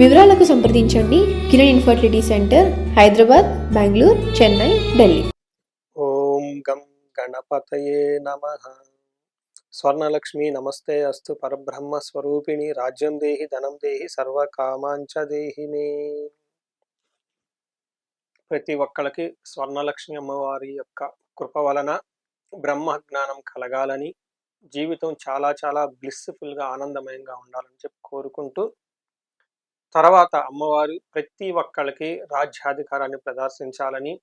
వివరాలకు సంప్రదించండి. Kiran infertility centre Hyderabad Bengaluru Chennai Delhi. ఓం గం గణపతయే నమ. స్వర్ణలక్ష్మి నమస్తే అస్తు పరబ్రహ్మ స్వరూపిణి రాజ్యం దేహి ధనం దేహి సర్వకామాంచ దేహి మే ప్రతి ఒక్కళ్ళకి స్వర్ణలక్ష్మి అమ్మవారి యొక్క కృప వలన బ్రహ్మ జ్ఞానం కలగాలని జీవితం చాలా చాలా బ్లిస్ఫుల్గా ఆనందమయంగా ఉండాలని చెప్పి కోరుకుంటూ తర్వాత అమ్మవారు ప్రతి ఒక్కళ్ళకి రాజ్యాధికారాన్ని ప్రదర్శించాలని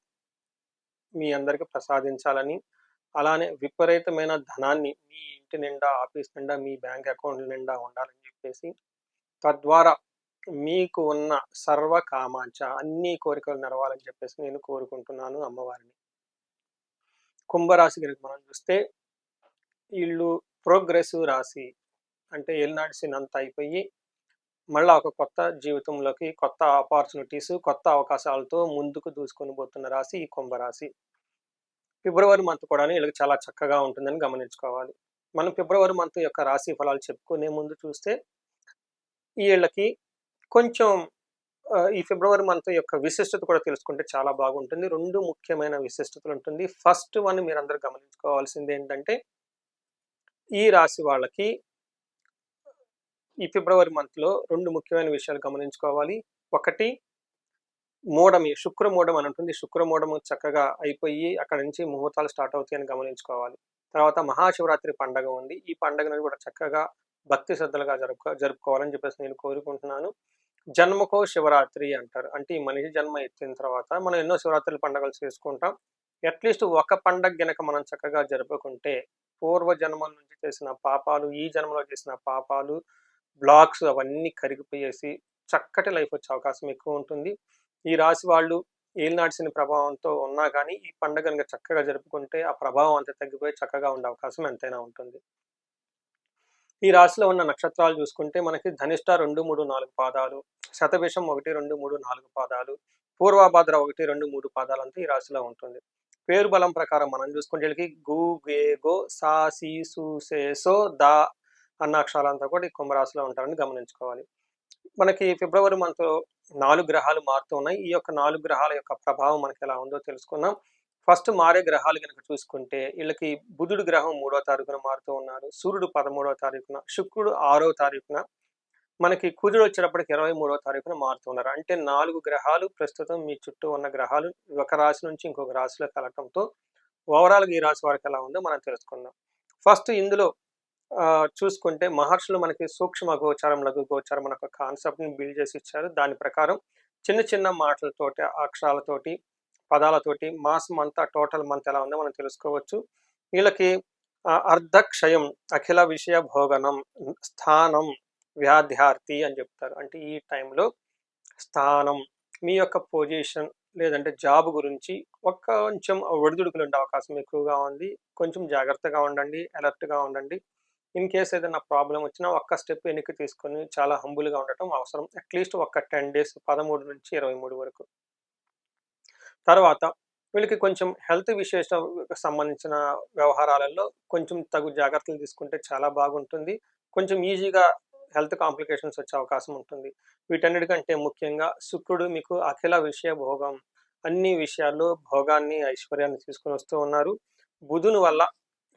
మీ అందరికీ ప్రసాదించాలని అలానే విపరీతమైన ధనాన్ని మీ ఇంటి నిండా ఆఫీస్ నిండా మీ బ్యాంక్ అకౌంట్ నిండా ఉండాలని చెప్పేసి తద్వారా మీకు ఉన్న సర్వ కామాంచ అన్ని కోరికలు నెరవాలని చెప్పేసి నేను కోరుకుంటున్నాను అమ్మవారిని. కుంభరాశి కనుక మనం చూస్తే వీళ్ళు ప్రోగ్రెసివ్ రాశి అంటే ఏలినాడిసినంత అయిపోయి మళ్ళీ ఒక కొత్త జీవితంలోకి కొత్త ఆపర్చునిటీస్ కొత్త అవకాశాలతో ముందుకు దూసుకొని పోతున్న రాశి ఈ కుంభరాశి ఫిబ్రవరి మంత్ కూడా వీళ్ళకి చాలా చక్కగా ఉంటుందని గమనించుకోవాలి. మనం ఫిబ్రవరి మంత్ యొక్క రాశి ఫలాలు చెప్పుకునే ముందు చూస్తే వీళ్ళకి కొంచెం ఈ ఫిబ్రవరి మంత్ యొక్క విశిష్టత కూడా తెలుసుకుంటే చాలా బాగుంటుంది. రెండు ముఖ్యమైన విశిష్టతలు ఉంటుంది. ఫస్ట్ వన్ మీరు అందరూ గమనించుకోవాల్సింది ఏంటంటే ఈ రాశి వాళ్ళకి ఈ ఫిబ్రవరి మంత్లో రెండు ముఖ్యమైన విషయాలు గమనించుకోవాలి. ఒకటి మూడమి శుక్రమూఢం అని ఉంటుంది. శుక్రమూఢం చక్కగా అయిపోయి అక్కడ నుంచి ముహూర్తాలు స్టార్ట్ అవుతాయని గమనించుకోవాలి. తర్వాత మహాశివరాత్రి పండగ ఉంది. ఈ పండుగను కూడా చక్కగా భక్తి శ్రద్ధలుగా జరుపుకో జరుపుకోవాలని చెప్పేసి నేను కోరుకుంటున్నాను. జన్మకో శివరాత్రి అంటారు. అంటే ఈ మనిషి జన్మ ఎత్తిన తర్వాత మనం ఎన్నో శివరాత్రి పండుగలు చేసుకుంటాం. అట్లీస్ట్ ఒక పండగ గనక మనం చక్కగా జరుపుకుంటే పూర్వ జన్మల నుంచి చేసిన పాపాలు ఈ జన్మలో చేసిన పాపాలు బ్లాక్స్ అవన్నీ కరిగిపోయేసి చక్కటి లైఫ్ వచ్చే అవకాశం ఎక్కువ ఉంటుంది. ఈ రాశి వాళ్ళు ఏలినాడిసిన ప్రభావంతో ఉన్నా కానీ ఈ పండుగ కనుక చక్కగా జరుపుకుంటే ఆ ప్రభావం అంతా తగ్గిపోయి చక్కగా ఉండే అవకాశం ఎంతైనా ఉంటుంది. ఈ రాశిలో ఉన్న నక్షత్రాలు చూసుకుంటే మనకి ధనిష్ట రెండు మూడు నాలుగు పాదాలు శతభిషం ఒకటి రెండు మూడు నాలుగు పాదాలు పూర్వభాద్ర ఒకటి రెండు మూడు పాదాలు అంతా ఈ రాశిలో ఉంటుంది. పేరు బలం ప్రకారం మనం చూసుకుంటే గు గే గో సా సి సు సే సో దా అన్న అక్షరాలంతా కూడా ఈ కుంభరాశిలో ఉంటారని గమనించుకోవాలి. మనకి ఫిబ్రవరి మంత్ నాలుగు గ్రహాలు మారుతూ ఉన్నాయి. ఈ యొక్క నాలుగు గ్రహాల యొక్క ప్రభావం మనకి ఎలా ఉందో తెలుసుకుందాం. ఫస్ట్ మారే గ్రహాలు కనుక చూసుకుంటే వీళ్ళకి బుధుడు గ్రహం మూడో తారీఖున మారుతూ ఉన్నారు. సూర్యుడు పదమూడవ తారీఖున శుక్రుడు ఆరో తారీఖున మనకి కుజుడు వచ్చేటప్పటికి ఇరవై మూడో తారీఖున మారుతున్నారు అంటే నాలుగు గ్రహాలు ప్రస్తుతం మీ చుట్టూ ఉన్న గ్రహాలు ఒక రాశి నుంచి ఇంకొక రాశిలో కలగటంతో ఓవరాల్గా ఈ రాశి వారికి ఎలా ఉందో మనం తెలుసుకుందాం. ఫస్ట్ ఇందులో చూసుకుంటే మహర్షులు మనకి సూక్ష్మ గోచారం లఘు గోచారం అనే ఒక కాన్సెప్ట్ని బిల్డ్ చేసి ఇచ్చారు. దాని ప్రకారం చిన్న చిన్న మాటలతోటి అక్షరాలతోటి పదాలతోటి మాసం అంతా టోటల్ మంత్ ఎలా ఉందో మనం తెలుసుకోవచ్చు. వీళ్ళకి అర్ధక్షయం అఖిల విషయ భోగనం స్థానం వ్యాధ్యార్థి అని చెప్తారు. అంటే ఈ టైంలో స్థానం మీ యొక్క పొజిషన్ లేదంటే జాబ్ గురించి ఒక కొంచెం ఒడిదుడుకులు ఉండే అవకాశం ఎక్కువగా ఉంది. కొంచెం జాగ్రత్తగా ఉండండి అలర్ట్గా ఉండండి. ఇన్ కేస్ ఏదైనా ప్రాబ్లం వచ్చినా ఒక్క స్టెప్ వెనక్కి తీసుకొని చాలా హంబుల్గా ఉండటం అవసరం. అట్లీస్ట్ ఒక టెన్ డేస్ పదమూడు నుంచి ఇరవై మూడు వరకు. తర్వాత వీళ్ళకి కొంచెం హెల్త్ విశేష సంబంధించిన వ్యవహారాలలో కొంచెం తగు జాగ్రత్తలు తీసుకుంటే చాలా బాగుంటుంది. కొంచెం ఈజీగా హెల్త్ కాంప్లికేషన్స్ వచ్చే అవకాశం ఉంటుంది. వీటన్నిటికంటే ముఖ్యంగా శుక్రుడు మీకు అఖిల విషయ భోగం. అన్ని విషయాల్లో భోగాన్ని ఐశ్వర్యాన్ని తీసుకొని వస్తూ ఉన్నారు. బుధుని వల్ల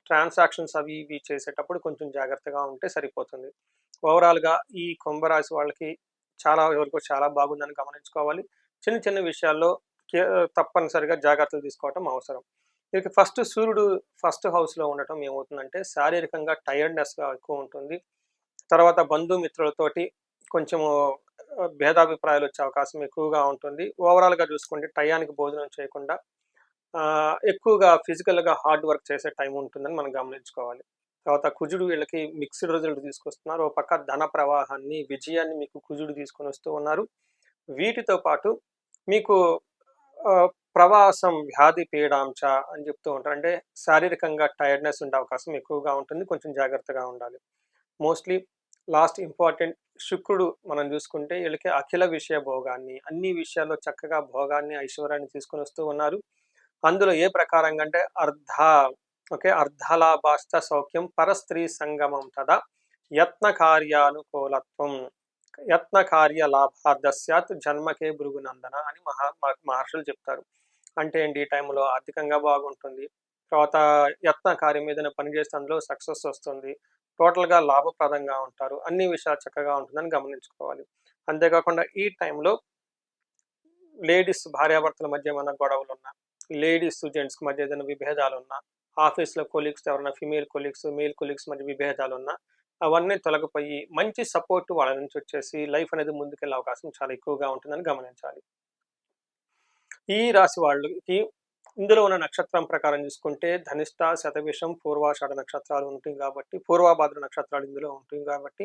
ట్రాన్సాక్షన్స్ అవి ఇవి చేసేటప్పుడు కొంచెం జాగ్రత్తగా ఉంటే సరిపోతుంది. ఓవరాల్గా ఈ కుంభరాశి వాళ్ళకి చాలా వరకు చాలా బాగుందని గమనించుకోవాలి. చిన్న చిన్న విషయాల్లో కే- తప్పనిసరిగా జాగ్రత్తలు తీసుకోవటం అవసరం. వీరికి ఫస్ట్ సూర్యుడు ఫస్ట్ హౌస్లో ఉండటం ఏమవుతుందంటే శారీరకంగా టైర్డ్నెస్గా ఎక్కువ ఉంటుంది. తర్వాత బంధుమిత్రులతోటి కొంచెము భేదాభిప్రాయాలు వచ్చే అవకాశం ఎక్కువగా ఉంటుంది. ఓవరాల్గా చూసుకుంటే టయానికి భోజనం చేయకుండా ఎక్కువగా ఫిజికల్గా హార్డ్ వర్క్ చేసే టైం ఉంటుందని మనం గమనించుకోవాలి. తర్వాత కుజుడు వీళ్ళకి మిక్స్డ్ రిజల్ట్ తీసుకొస్తున్నారు. ఒక పక్క ధన ప్రవాహాన్ని విజయాన్ని మీకు కుజుడు తీసుకొని వస్తూ ఉన్నారు. వీటితో పాటు మీకు ప్రవాసం వ్యాధి పీడాంశ అని చెప్తూ ఉంటారు. అంటే శారీరకంగా టైర్డ్నెస్ ఉండే అవకాశం ఎక్కువగా ఉంటుంది. కొంచెం జాగ్రత్తగా ఉండాలి. మోస్ట్లీ లాస్ట్ ఇంపార్టెంట్ శుక్రుడు మనం చూసుకుంటే వీళ్ళకి అఖిల విషయ భోగాన్ని అన్ని విషయాల్లో చక్కగా భోగాన్ని ఐశ్వర్యాన్ని తీసుకొని వస్తూ ఉన్నారు. అందులో ఏ ప్రకారంగా అంటే అర్ధ ఓకే అర్ధలాభాష్ట సౌఖ్యం పరస్త్రీ సంగమం తదా యత్న కార్యానుకూలత్వం. యత్న కార్య లాభార్థ సత్ జన్మకే భృగునందన అని మహా మహర్షులు చెప్తారు. అంటే ఏంటి? ఈ టైంలో ఆర్థికంగా బాగుంటుంది. తర్వాత యత్న కార్యం ఏదైనా పనిచేస్తే అందులో సక్సెస్ వస్తుంది. టోటల్గా లాభప్రదంగా ఉంటారు. అన్ని విషయాలు చక్కగా ఉంటుందని గమనించుకోవాలి. అంతేకాకుండా ఈ టైంలో లేడీస్ భార్యాభర్తల మధ్య ఏమైనా గొడవలు ఉన్నా లేడీస్ జెంట్స్ మధ్య ఏదైనా విభేదాలు ఉన్నా ఆఫీస్లో కొలీగ్స్ ఎవరైనా ఫిమేల్ కొలీగ్స్ మేల్ కొలీగ్స్ మధ్య విభేదాలు ఉన్నా అవన్నీ తొలగిపోయి మంచి సపోర్ట్ వాళ్ళ నుంచి వచ్చేసి లైఫ్ అనేది ముందుకెళ్ళే అవకాశం చాలా ఎక్కువగా ఉంటుందని గమనించాలి. ఈ రాశి వాళ్ళకి ఇందులో ఉన్న నక్షత్రం ప్రకారం చూసుకుంటే ధనిష్ట శతవిషం పూర్వాషాఢ నక్షత్రాలు ఉంటాయి కాబట్టి పూర్వాభాద్ర నక్షత్రాలు ఇందులో ఉంటాయి కాబట్టి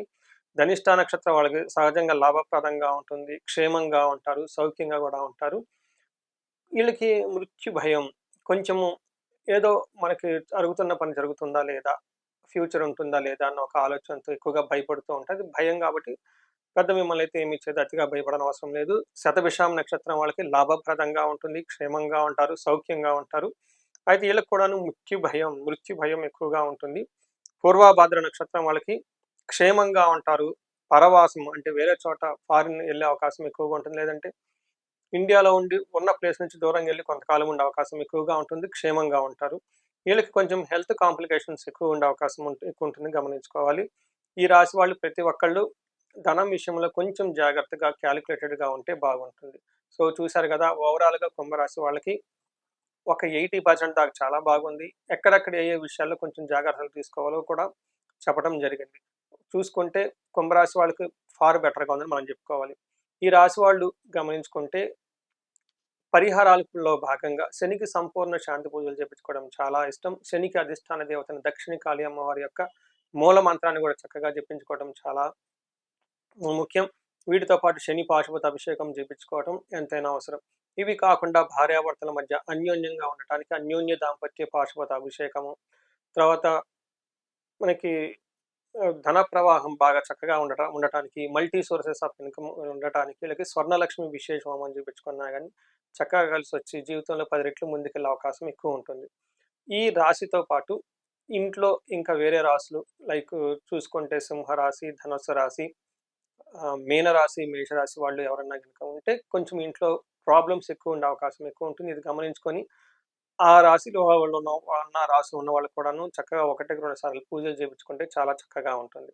ధనిష్ట నక్షత్రం వాళ్ళకి సహజంగా లాభప్రదంగా ఉంటుంది క్షేమంగా ఉంటారు సౌఖ్యంగా కూడా ఉంటారు. వీళ్ళకి మృత్యు భయం. కొంచెము ఏదో మనకి జరుగుతున్న పని జరుగుతుందా లేదా? ఫ్యూచర్ ఉంటుందా లేదా? అన్న ఒక ఆలోచనతో ఎక్కువగా భయపడుతూ ఉంటుంది భయం కాబట్టి పెద్ద మిమ్మల్ని అయితే ఏమి ఇచ్చేది అతిగా భయపడని అవసరం లేదు. శతభిషాం నక్షత్రం వాళ్ళకి లాభప్రదంగా ఉంటుంది క్షేమంగా ఉంటారు సౌఖ్యంగా ఉంటారు. అయితే వీళ్ళకి కూడాను మృత్యు భయం మృత్యు భయం ఎక్కువగా ఉంటుంది. పూర్వభాద్ర నక్షత్రం వాళ్ళకి క్షేమంగా ఉంటారు పరవాసం అంటే వేరే చోట ఫారిన్ వెళ్ళే అవకాశం ఎక్కువగా ఉంటుంది. లేదంటే ఇండియాలో ఉండి ఉన్న ప్లేస్ నుంచి దూరంగా వెళ్ళి కొంతకాలం ఉండే అవకాశం ఎక్కువగా ఉంటుంది క్షేమంగా ఉంటారు. వీళ్ళకి కొంచెం హెల్త్ కాంప్లికేషన్స్ ఎక్కువ ఉండే అవకాశం ఉంటుంది ఎక్కువ ఉంటుంది గమనించుకోవాలి. ఈ రాశి వాళ్ళు ప్రతి ఒక్కళ్ళు ధనం విషయంలో కొంచెం జాగ్రత్తగా క్యాలిక్యులేటెడ్గా ఉంటే బాగుంటుంది. సో చూశారు కదా ఓవరాల్గా కుంభరాశి వాళ్ళకి ఒక ఎయిటీ పర్సెంట్ దాకా చాలా బాగుంది. ఎక్కడెక్కడ ఏ ఏ విషయాల్లో కొంచెం జాగ్రత్తలు తీసుకోవాలో కూడా చెప్పడం జరిగింది. చూసుకుంటే కుంభరాశి వాళ్ళకి ఫార్ బెటర్గా ఉందని మనం చెప్పుకోవాలి. ఈ రాశి వాళ్ళు గమనించుకుంటే పరిహారాలలో భాగంగా శనికి సంపూర్ణ శాంతి పూజలు చేపించుకోవడం చాలా ఇష్టం. శనికి అధిష్టాన దేవతను దక్షిణ కాళీ అమ్మవారి యొక్క మూల మంత్రాన్ని కూడా చక్కగా జపించుకోవడం చాలా ముఖ్యం. వీటితో పాటు శని పాశుపత అభిషేకం చేపించుకోవడం ఎంతైనా అవసరం. ఇవి కాకుండా భార్యాభర్తల మధ్య అన్యోన్యంగా ఉండటానికి అన్యోన్య దాంపత్య పాశుపత అభిషేకము తర్వాత మనకి ధన ప్రవాహం బాగా చక్కగా ఉండటం ఉండటానికి మల్టీ సోర్సెస్ ఆఫ్ ఇన్కమ్ ఉండటానికి వీళ్ళకి స్వర్ణలక్ష్మి విశేష అని చూపించుకున్నా కానీ చక్కగా కలిసి వచ్చి జీవితంలో పది రెట్లు ముందుకెళ్ళే అవకాశం ఎక్కువ ఉంటుంది. ఈ రాశితో పాటు ఇంట్లో ఇంకా వేరే రాశులు లైక్ చూసుకుంటే సింహరాశి ధనుసు రాశి మీనరాశి మేషరాశి వాళ్ళు ఎవరన్నా కనుక ఉంటే కొంచెం ఇంట్లో ప్రాబ్లమ్స్ ఎక్కువ ఉండే అవకాశం ఎక్కువ ఉంటుంది. ఇది గమనించుకొని ఆ రాశిలో వాళ్ళు ఉన్న ఉన్న రాశి ఉన్న వాళ్ళు కూడాను చక్కగా ఒకటికి రెండు సార్లు పూజలు చేయించుకుంటే చాలా చక్కగా ఉంటుంది.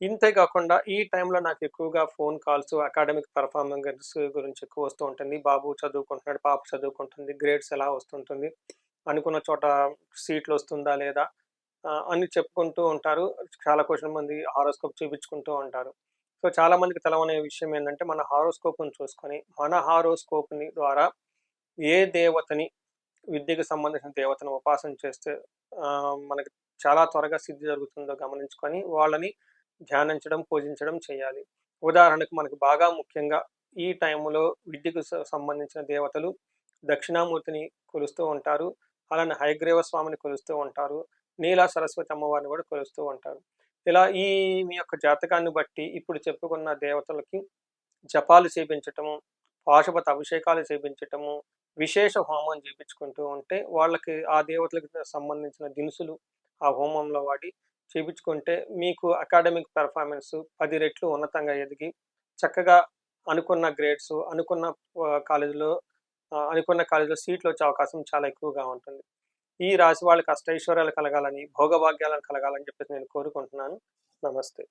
ఇంతే కాకుండా ఈ టైంలో నాకు ఎక్కువగా ఫోన్ కాల్స్ అకాడమిక్ పర్ఫార్మెన్స్ గురించి ఎక్కువ వస్తూ ఉంటుంది. బాబు చదువుకుంటున్నాడు పాప చదువుకుంటుంది గ్రేడ్స్ ఎలా వస్తుంటుంది అనుకున్న చోట సీట్లు వస్తుందా లేదా అని చెప్పుకుంటూ ఉంటారు. చాలా క్వశ్చన్ మంది హారోస్కోప్ చూపించుకుంటూ ఉంటారు. సో చాలా మందికి తెలవనే విషయం ఏంటంటే మన హారోస్కోప్ని చూసుకొని మన హారోస్కోప్ని ద్వారా ఏ దేవతని విద్యకు సంబంధించిన దేవతను ఉపాసన చేస్తే మనకి చాలా త్వరగా సిద్ధి జరుగుతుందో గమనించుకొని వాళ్ళని ధ్యానించడం పూజించడం చేయాలి. ఉదాహరణకు మనకు బాగా ముఖ్యంగా ఈ టైంలో విద్యకు సంబంధించిన దేవతలు దక్షిణామూర్తిని కొలుస్తూ ఉంటారు. అలానే హయగ్రీవ స్వామిని కొలుస్తూ ఉంటారు. నీలా సరస్వతి అమ్మవారిని కూడా కొలుస్తూ ఉంటారు. ఇలా ఈ మీ యొక్క జాతకాన్ని బట్టి ఇప్పుడు చెప్పుకున్న దేవతలకి జపాలు చేపించటము పాశుపత అభిషేకాలు చేపించటము విశేష హోమం చేపించుకుంటూ ఉంటే వాళ్ళకి ఆ దేవతలకు సంబంధించిన దినుసులు ఆ హోమంలో వాడి చేపించుకుంటే మీకు అకాడమిక్ పెర్ఫార్మెన్స్ పది రెట్లు ఉన్నతంగా ఎదిగి చక్కగా అనుకున్న గ్రేడ్స్ అనుకున్న కాలేజీలో అనుకున్న కాలేజీలో సీట్లు వచ్చే అవకాశం చాలా ఎక్కువగా ఉంటుంది. ఈ రాశి వాళ్ళకి అష్టైశ్వర్యాలు కలగాలని భోగభాగ్యాలను కలగాలని చెప్పేసి నేను కోరుకుంటున్నాను. నమస్తే.